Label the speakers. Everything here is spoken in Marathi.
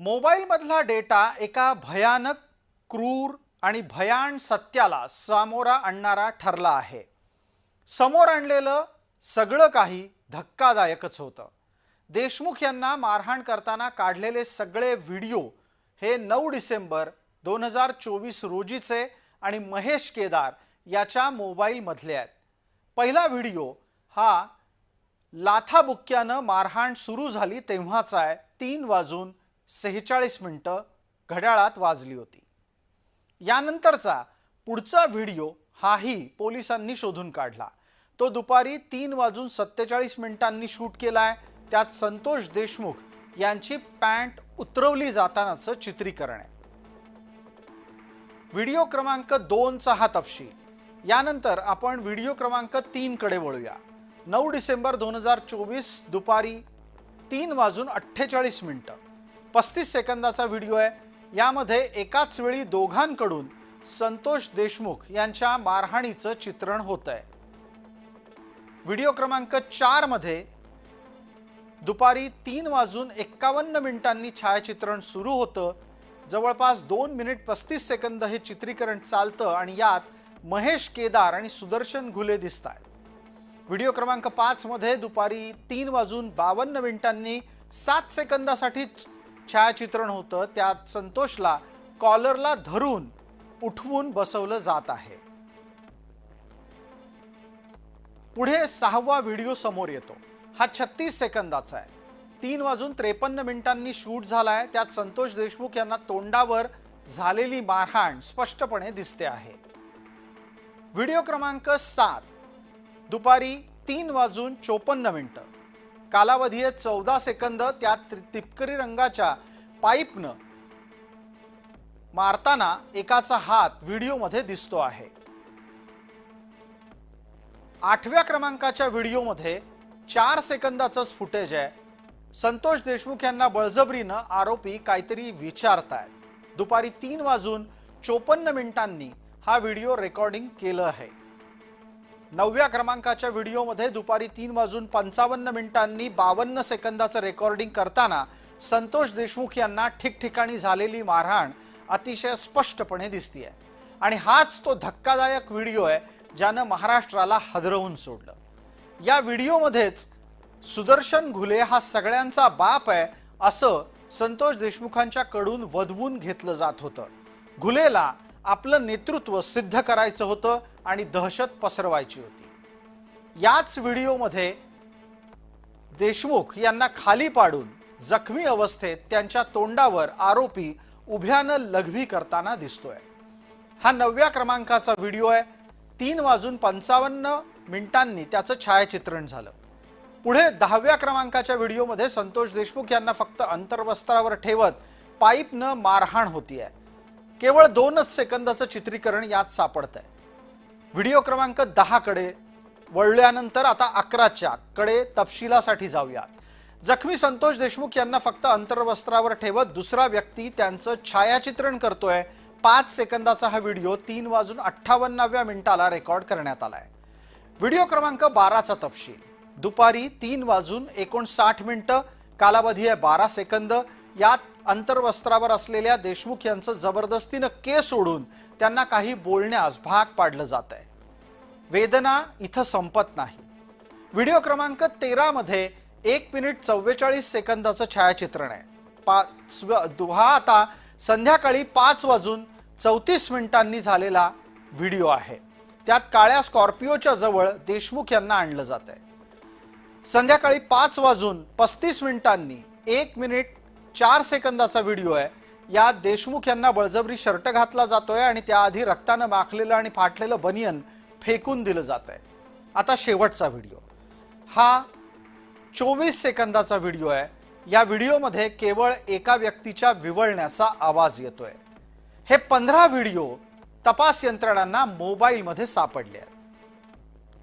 Speaker 1: मोबाईलमधला डेटा एका भयानक क्रूर आणि भयान सत्याला सामोरा आणणारा ठरला आहे. समोर आणलेलं सगळं काही धक्कादायकच होतं. देशमुख यांना मारहाण करताना काढलेले सगळे व्हिडिओ हे नऊ डिसेंबर दोन हजार चोवीस रोजीचे आणि महेश केदार याच्या मोबाईलमधले आहेत. पहिला व्हिडिओ हा लाथाबुक्क्यानं मारहाण सुरू झाली तेव्हाचा आहे तीन वाजून सेहेचाळीस मिनटं घड्याळात वाजली होती. यानंतरचा पुढचा व्हिडिओ हाही पोलिसांनी शोधून काढला. तो दुपारी तीन वाजून सत्तेचाळीस मिनिटांनी शूट केला आहे त्यात संतोष देशमुख यांची पॅन्ट उतरवली जातानाचं चित्रीकरण आहे. व्हिडिओ क्रमांक दोनचा हा तपशील. यानंतर आपण व्हिडिओ क्रमांक तीनकडे वळूया. नऊ डिसेंबर दोन हजार चोवीस दुपारी तीन वाजून अठ्ठेचाळीस मिनटं. पस्तीस सेकंदाचा व्हिडिओ आहे. यामध्ये एकाच वेळी दोघांकडून संतोष देशमुख यांच्या मारहाणीचं चित्रण होत आहे व्हिडिओ क्रमांक चारमध्ये दुपारी तीन वाजून एक्कावन्न मिनिटांनी छायाचित्रण सुरू होतं. जवळपास दोन मिनिट पस्तीस सेकंद हे चित्रीकरण चालतं आणि यात महेश केदार आणि सुदर्शन घुले दिसत आहेत व्हिडिओ क्रमांक पाचमध्ये दुपारी तीन वाजून बावन्न मिनिटांनी सात सेकंदासाठीच छायाचित्रण होतं त्यात संतोषला कॉलरला धरून उठवून बसवलं जात आहे. पुढे सहावा व्हिडिओ समोर येतो. हा छत्तीस सेकंदाचा आहे. तीन वाजून त्रेपन्न मिनिटांनी शूट झाला आहे त्यात संतोष देशमुख यांना तोंडावर झालेली मारहाण स्पष्टपणे दिसते आहे. व्हिडिओ क्रमांक सात. दुपारी तीन वाजून चोपन्न मिनिटं. कालावधी आहे चौदा सेकंद त्या तिपकरी रंगाच्या पाईपनं मारताना एकाचा हात व्हिडिओमध्ये दिसतो आहे. आठव्या क्रमांकाच्या व्हिडिओमध्ये चार सेकंदाचंच फुटेज आहे. संतोष देशमुख यांना बळजबरीनं आरोपी काहीतरी विचारतायत. दुपारी तीन वाजून चोपन्न मिनिटांनी हा व्हिडिओ रेकॉर्डिंग केलं आहे. नवव्या क्रमांकाच्या व्हिडिओमध्ये दुपारी तीन वाजून पंचावन्न मिनिटांनी बावन्न सेकंदाचं रेकॉर्डिंग करताना संतोष देशमुख यांना ठिकठिकाणी झालेली मारहाण अतिशय स्पष्टपणे दिसतीय. आणि हाच तो धक्कादायक व्हिडिओ आहे ज्यानं महाराष्ट्राला हदरवून सोडलं. या व्हिडिओमध्येच सुदर्शन घुले हा सगळ्यांचा बाप आहे असं संतोष देशमुखांच्या कडून वधवून घेतलं जात होतं. घुलेला आपलं नेतृत्व सिद्ध करायचं होतं आणि दहशत पसरवायची होती. याच व्हिडिओमध्ये देशमुख यांना खाली पाडून जखमी अवस्थेत त्यांच्या तोंडावर आरोपी उभ्यानं लघवी करताना दिसतोय. हा नवव्या क्रमांकाचा व्हिडिओ आहे. तीन वाजून पंचावन्न मिनिटांनी त्याचं छायाचित्रण झालं. पुढे दहाव्या क्रमांकाच्या व्हिडिओमध्ये संतोष देशमुख यांना फक्त अंतर्वस्त्रावर ठेवत पाईपनं मारहाण होती आहे केवळ दोनच सेकंदाचं चित्रीकरण यात सापडत आहे व्हिडिओ क्रमांक दहाकडे वळल्यानंतर आता अकराच्या कडे तपशिलासाठी जाऊयात. जखमी संतोष देशमुख यांना फक्त अंतर्वस्त्रावर ठेवत दुसरा व्यक्ती त्यांचं छायाचित्रण करतोय. पाच सेकंदाचा हा व्हिडिओ तीन वाजून अठ्ठावन्नाव्या मिनिटाला रेकॉर्ड करण्यात आलाय. व्हिडिओ क्रमांक बाराचा तपशील. दुपारी तीन वाजून एकोणसाठ मिनिटं कालावधी आहे बारा सेकंद. यात अंतर्वस्त्रावर असलेल्या देशमुख यांचं जबरदस्तीनं केस सोडून त्यांना काही बोलण्यास भाग पाडलं जात आहे. वेदना इथं संपत नाही. व्हिडिओ क्रमांक तेरामध्ये एक मिनिट चव्वेचाळीस सेकंदाचं छायाचित्रण आहे. पाच हा आता संध्याकाळी पाच वाजून चौतीस मिनिटांनी झालेला व्हिडिओ आहे. त्यात काळ्या स्कॉर्पिओच्या जवळ देशमुख यांना आणलं जात आहे. संध्याकाळी पाच वाजून पस्तीस मिनिटांनी एक मिनिट चार सेकंदाचा व्हिडिओ आहे. यात देशमुख यांना बळजबरी शर्ट घातला जातोय आणि त्याआधी रक्तानं माखलेलं आणि फाटलेलं बनियन फेकून दिलं जात आहे आता शेवटचा व्हिडिओ. हा चोवीस सेकंदाचा व्हिडिओ आहे. या व्हिडिओमध्ये केवळ एका व्यक्तीच्या विवळण्याचा आवाज येतोय. हे पंधरा व्हिडिओ तपास यंत्रणांना मोबाईलमध्ये सापडले आहेत.